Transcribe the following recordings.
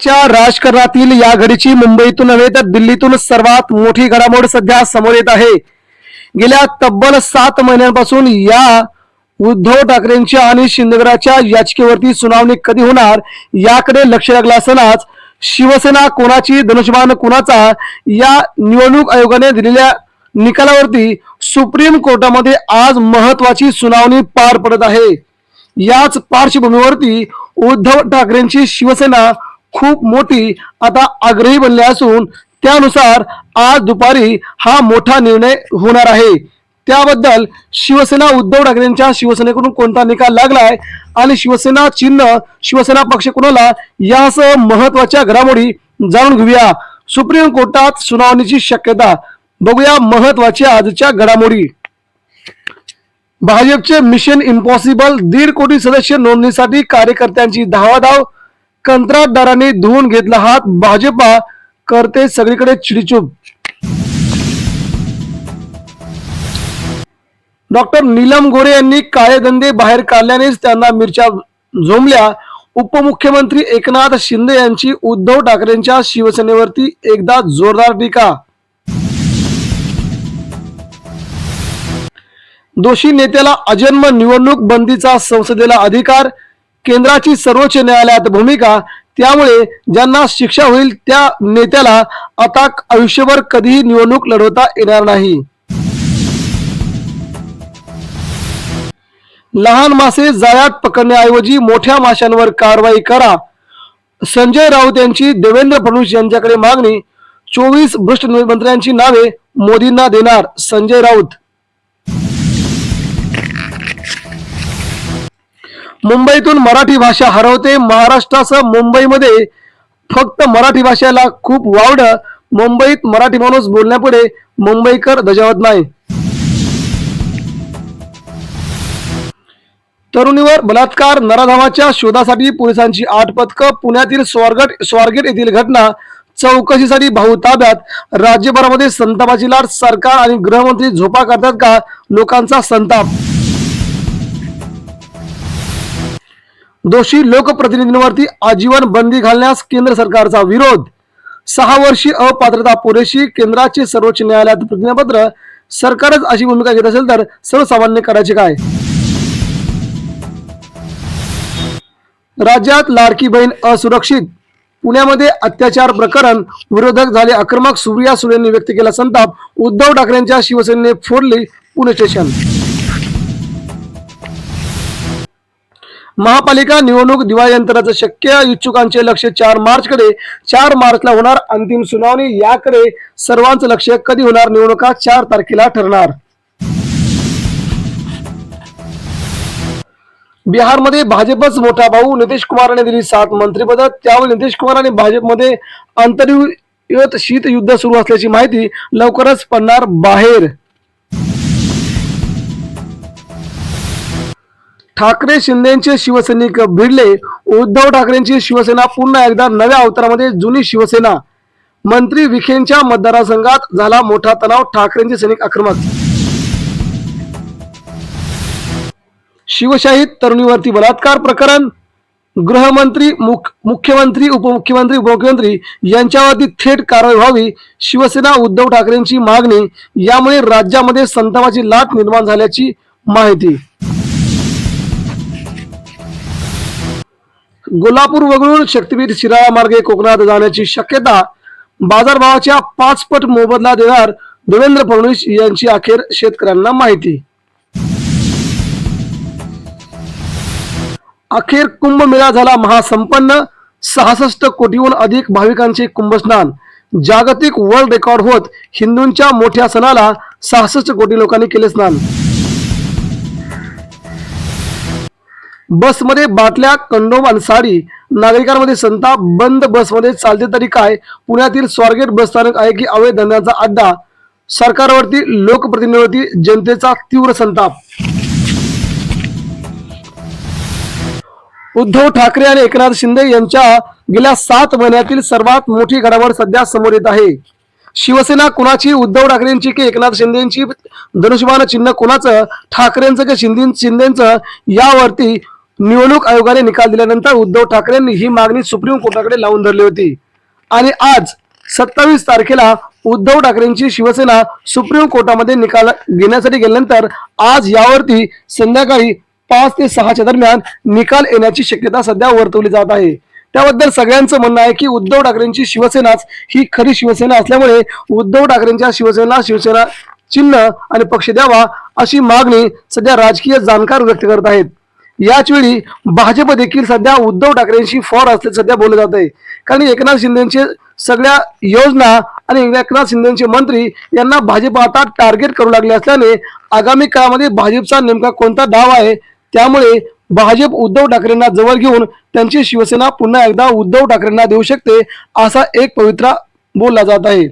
च्या राजकारणातील या घडीची मुंबईतून नव्हे तर दिल्लीतून सर्वात मोठी घडामोड सध्या समोर येत आहे. गेल्या तब्बल सात महिन्यांपासून या उद्धव ठाकरेंच्या आणि शिंदेगडाच्या याचिकेवरती सुनावणी कधी होणार याकडे लक्ष लागलं असतानाच शिवसेना कोणाची धनुष्यबाण कोणाचा या निवडणूक आयोगाने दिलेल्या निकालावरती सुप्रीम कोर्टामध्ये आज महत्वाची सुनावणी पार पडत आहे. याच पार्श्वभूमीवरती उद्धव ठाकरेंची शिवसेना खूप मोठी आता आग्रही बनली असून त्यानुसार आज दुपारी हा मोठा निर्णय होणार आहे. त्याबद्दल शिवसेना उद्धव ठाकरेंच्या शिवसेनेकडून कोणता निकाल लागलाय आणि शिवसेना चिन्ह शिवसेना पक्ष कोणाला यासह महत्त्वाच्या घडामोडी जाणून घेऊया. सुप्रीम कोर्टात सुनावणीची शक्यता. बघूया महत्त्वाच्या आजच्या घडामोडी. भाजपचे मिशन इम्पॉसिबल दीड कोटी सदस्य नोंदणीसाठी कार्यकर्त्यांची धावाधाव कंत्राटदारांनी धुवून घेतला हात भाजपा करते सगळीकडे चिडीचूप. डॉक्टर नीलम गोरे यांनी काळे धंदे बाहेर काढल्यानेच त्यांना मिरच्या झोंबल्या. उपमुख्यमंत्री एकनाथ शिंदे यांची उद्धव ठाकरेंच्या शिवसेनेवरती एकदा जोरदार टीका. दोषी नेत्याला अजन्म निवडणूक बंदीचा संसदेला अधिकार केंद्राची सर्वोच्च न्यायालयात भूमिका त्यामुळे ज्यांना शिक्षा होईल त्या नेत्याला आता आयुष्यभर कधीही निवडणूक लढवता येणार नाही. लहान मासे जाळ्यात पकडण्याऐवजी मोठ्या माशांवर कारवाई करा. संजय राऊत यांची देवेंद्र फडणवीस यांच्याकडे मागणी चोवीस भ्रष्ट मंत्र्यांची नावे मोदींना देणार संजय राऊत. मुंबईतून मराठी भाषा हरवते. महाराष्ट्रासह मुंबईमध्ये फक्त मराठी भाषेला खूप वावड. मुंबईत मराठी माणूस बोलण्यापुढे मुंबईकर दजावत नाही. तरुणीवर बलात्कार नराधामाच्या शोधासाठी पोलिसांची आठ पथकं पुण्यातील स्वारगेट स्वारगेट येथील घटना चौकशीसाठी भाऊ ताब्यात. राज्यभरामध्ये संतापाची लाट सरकार आणि गृहमंत्री झोपा करतात का? लोकांचा संताप दोषी लोकप्रतिनिधींवरती आजीवन बंदी घालण्यास केंद्र सरकारचा विरोध. सहा वर्षी अपात्रता पुरेशी केंद्राचे सर्वोच्च न्यायालयात प्रतिज्ञापत्र. सरकारच अशी भूमिका घेत असेल तर सर्वसामान्य करायचे काय? राज्यात लाडकी बहीण असुरक्षित. पुण्यामध्ये अत्याचार प्रकरण. विरोधक झाले आक्रमक सुप्रिया सुळेंनी व्यक्त केला संताप. उद्धव ठाकरेंच्या शिवसेनेने फोडले पुणे स्टेशन. महापालिका निवडणूक दिवाळीनंतरच शक्य इच्छुकांचे लक्ष चार मार्च कडे चार मार्चला होणार अंतिम सुनावणी. याकडे सर्वांचं लक्ष कधी होणार? निवडणुका चार तारखेला ठरणार. बिहारमध्ये भाजपच मोठा भाऊ. नितीश कुमारने दिली सात मंत्रिपद. त्यावेळी नितीश कुमार आणि भाजपमध्ये आंतरयुत शीत युद्ध सुरू असल्याची माहिती लवकरच पडणार बाहेर. ठाकरे शिंदेचे शिवसैनिक भिडले. उद्धव ठाकरेंची शिवसेना पुन्हा एकदा नव्या अवतारामध्ये जुनी शिवसेना. मंत्री विखेंच्या मतदारसंघात झाला मोठा तणाव ठाकरेंचे सैनिक आक्रमक. शिवशाहीत तरुणीवरती बलात्कार प्रकरण. गृहमंत्री मुख मुख्यमंत्री उपमुख्यमंत्री उपमुख्यमंत्री यांच्यावरती थेट कारवाई व्हावी शिवसेना उद्धव ठाकरेंची मागणी यामुळे राज्यामध्ये संतापाची लाट निर्माण झाल्याची माहिती. कोल्हापूर वगळून शक्तीपीठ शिराळा मार्गे कोकणात जाण्याची शक्यता बाजारभावाच्या पाच पट मोबदला देणार देवेंद्र फडणवीस यांची अखेर शेतकऱ्यांना माहिती. अखेर कुंभमेळा झाला महासंपन्न. सहासष्ट कोटीहून अधिक भाविकांचे कुंभस्नान. जागतिक वर्ल्ड रेकॉर्ड होत हिंदूंच्या मोठ्या सणाला सहासष्ट कोटी लोकांनी केले स्नान. बसमध्ये बाटल्या कंडोम आणि साडी. नागरिकांमध्ये संताप बंद बसमध्ये चालते तरी काय? पुण्यातील स्वारगेट बस स्थानक आहे की अवैध धंद्याचा अड्डा? सरकारवरती लोकप्रतिनिधीवरती जनतेचा तीव्र संताप. उद्धव ठाकरे आणि एकनाथ शिंदे यांच्या गेल्या सात महिन्यातील सर्वात मोठी घडामोड सध्या समोर येत आहे. शिवसेना कुणाची? उद्धव ठाकरेंची की एकनाथ शिंदेची? धनुष्यबाण चिन्ह कुणाचं? ठाकरेंचं की शिंदे शिंदेचं? यावरती निवडणूक आयोगाने निकाल दिल्यानंतर उद्धव ठाकरेंनी ही मागणी सुप्रीम कोर्टाकडे लावून धरली होती. आणि आज सत्तावीस तारखेला उद्धव ठाकरेंची शिवसेना सुप्रीम कोर्टामध्ये निकाल घेण्यासाठी गेल्यानंतर आज यावरती संध्याकाळी पाच ते सहाच्या दरम्यान निकाल येण्याची शक्यता सध्या वर्तवली जात आहे. त्याबद्दल सगळ्यांचं म्हणणं आहे की उद्धव ठाकरेंची शिवसेनाच ही खरी शिवसेना असल्यामुळे उद्धव ठाकरेंच्या शिवसेना शिवसेना चिन्ह आणि पक्ष द्यावा अशी मागणी सध्या राजकीय जाणकार व्यक्त करत आहेत. याच वेळी भाजप देखील सध्या उद्धव ठाकरेंशी फॉर असले सध्या बोललं जात आहे कारण एकनाथ शिंदेचे सगळ्या योजना आणि एकनाथ शिंदेचे मंत्री यांना भाजप आता टार्गेट करू लागले असल्याने आगामी काळामध्ये भाजपचा नेमका कोणता डाव आहे त्यामुळे भाजप उद्धव ठाकरेंना जवळ घेऊन त्यांची शिवसेना पुन्हा एकदा उद्धव ठाकरेंना देऊ शकते असा एक पवित्रा बोलला जात आहे.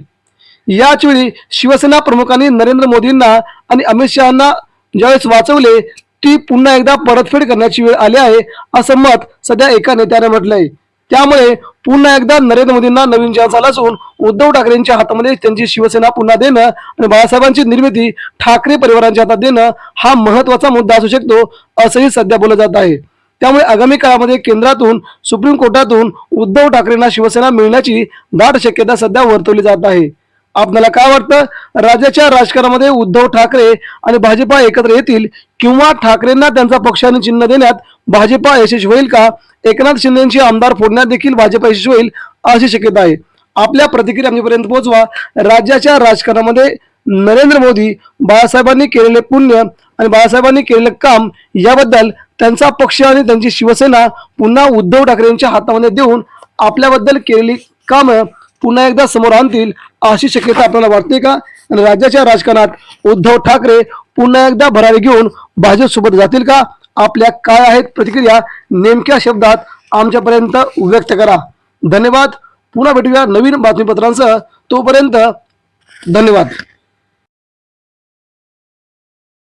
याचवेळी शिवसेना प्रमुखांनी नरेंद्र मोदींना आणि अमित शहाना ज्यावेळेस वाचवले ती पुन्हा एकदा परतफेड करण्याची वेळ आली आहे असं मत सध्या एका नेत्याने म्हटलंय. त्यामुळे पुन्हा एकदा नरेंद्र मोदींना नवीन चान्स आला असून उद्धव ठाकरेंच्या हातामध्ये त्यांची शिवसेना पुन्हा देणं आणि बाळासाहेबांची निर्मिती ठाकरे परिवारांच्या हातात देणं हा महत्त्वाचा मुद्दा असू शकतो असंही सध्या बोललं जात आहे. त्यामुळे आगामी काळामध्ये केंद्रातून सुप्रीम कोर्टातून उद्धव ठाकरेंना शिवसेना मिळण्याची दाट शक्यता सध्या वर्तवली जात आहे. आपल्याला काय वाटतं? राज्याच्या राजकारणामध्ये उद्धव ठाकरे आणि भाजपा एकत्र येतील किंवा ठाकरेंना त्यांचा पक्षाने चिन्ह देण्यात भाजपा यशस्वी होईल का? एकनाथ शिंदेची आमदार फोडण्यात देखील भाजपा यशस्वी होईल अशी शक्यता आहे. आपल्या प्रतिक्रिया आमच्यापर्यंत पोहोचवा. राज्याच्या राजकारणामध्ये नरेंद्र मोदी बाळासाहेबांनी केलेले पुण्य आणि बाळासाहेबांनी केलेलं काम याबद्दल त्यांचा पक्ष आणि त्यांची शिवसेना पुन्हा उद्धव ठाकरेंच्या हातामध्ये देऊन आपल्याबद्दल केलेली कामं पुन्हा एकदा समोर आणतील अशी शक्यता आपल्याला वाटते का? आणि राज्याच्या राजकारणात उद्धव ठाकरे पुन्हा एकदा भरारी घेऊन भाजपसोबत जातील का? आपल्या काय आहेत प्रतिक्रिया? नेमक्या शब्दात आमच्यापर्यंत व्यक्त करा. धन्यवाद. पुन्हा भेटूया नवीन बातमीपत्रांसह. तोपर्यंत धन्यवाद.